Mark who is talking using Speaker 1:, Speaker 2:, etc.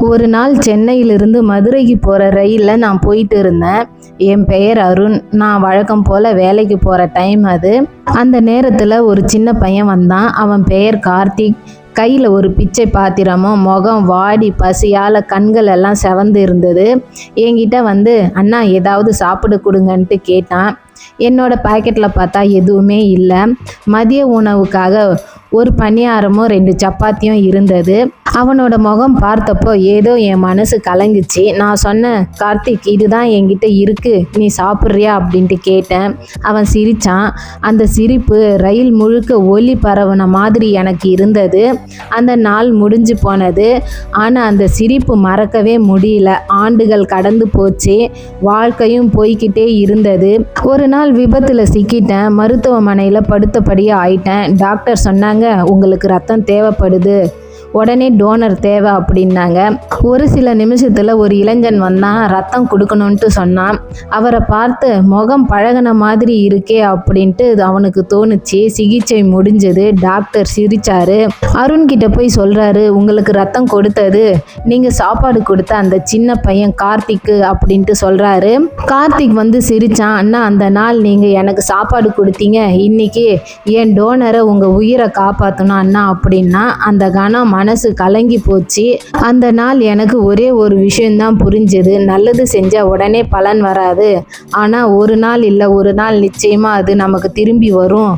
Speaker 1: ஒரு நாள் சென்னையிலிருந்து மதுரைக்கு போகிற ரயிலில் நான் போயிட்டு இருந்தேன். என் பெயர் அருண். நான் வழக்கம் போல் வேலைக்கு போகிற டைம் அது. அந்த நேரத்தில் ஒரு சின்ன பையன் வந்தான். அவன் பெயர் கார்த்திக். கையில் ஒரு பிச்சை பாத்திரமும் முகம் வாடி பசியால் கண்கள் எல்லாம் செவந்து இருந்தது. என்கிட்ட வந்து அண்ணா ஏதாவது சாப்பிட கொடுங்கன்ட்டு கேட்டான். என்னோடய பாக்கெட்டில் பார்த்தா எதுவுமே இல்லை. மதிய உணவுக்காக ஒரு பணியாரமும் ரெண்டு சப்பாத்தியும் இருந்தது. அவனோட முகம் பார்த்தப்போ ஏதோ என் மனசு கலங்குச்சு. நான் சொன்னேன் கார்த்திக் இதுதான் என்கிட்ட இருக்கு. நீ சாப்பிட்றியா? அப்படின்ட்டு கேட்டேன். அவன் சிரித்தான் அந்த சிரிப்பு ரயில் முழுக்க ஒலி பரவன மாதிரி எனக்கு இருந்தது. அந்த நாள் முடிஞ்சு போனது. ஆனால் அந்த சிரிப்பு மறக்கவே முடியல. ஆண்டுகள் கடந்து போச்சு. வாழ்க்கையும் போய்க்கிட்டே இருந்தது. ஒரு நாள் விபத்தில் சிக்கிட்டேன். மருத்துவமனையில் படுத்தபடியே ஆயிட்டேன். டாக்டர் சொன்னாங்க உங்களுக்கு ரத்தம் தேவைப்படுது. உடனே டோனர் தேவை அப்படின்னாங்க. ஒரு சில நிமிஷத்தில் ஒரு இளைஞன் வந்தான் ரத்தம் கொடுக்கணுன்ட்டு சொன்னான். அவரை பார்த்து முகம் பழகுன மாதிரி இருக்கே அப்படின்ட்டு அவனுக்கு தோணுச்சு. சிகிச்சை முடிஞ்சது டாக்டர் சிரிச்சாரு. அருண்கிட்ட போய் சொல்கிறாரு உங்களுக்கு ரத்தம் கொடுத்தது நீங்கள் சாப்பாடு கொடுத்த அந்த சின்ன பையன் கார்த்திக்கு அப்படின்ட்டு சொல்கிறாரு கார்த்திக் வந்து சிரித்தான் அண்ணா அந்த நாள் நீங்கள் எனக்கு சாப்பாடு கொடுத்தீங்க இன்னைக்கு என் டோனரை உங்கள் உயிரை காப்பாற்றணும் அண்ணா அப்படின்னா அந்த கணம் மனசு கலங்கி போச்சு. அந்த நாள் எனக்கு ஒரே ஒரு விஷயம்தான் புரிஞ்சது. நல்லது செஞ்சால் உடனே பலன் வராது. ஆனால் ஒரு நாள் இல்லை ஒரு நாள் நிச்சயமாக அது நமக்கு திரும்பி வரும்.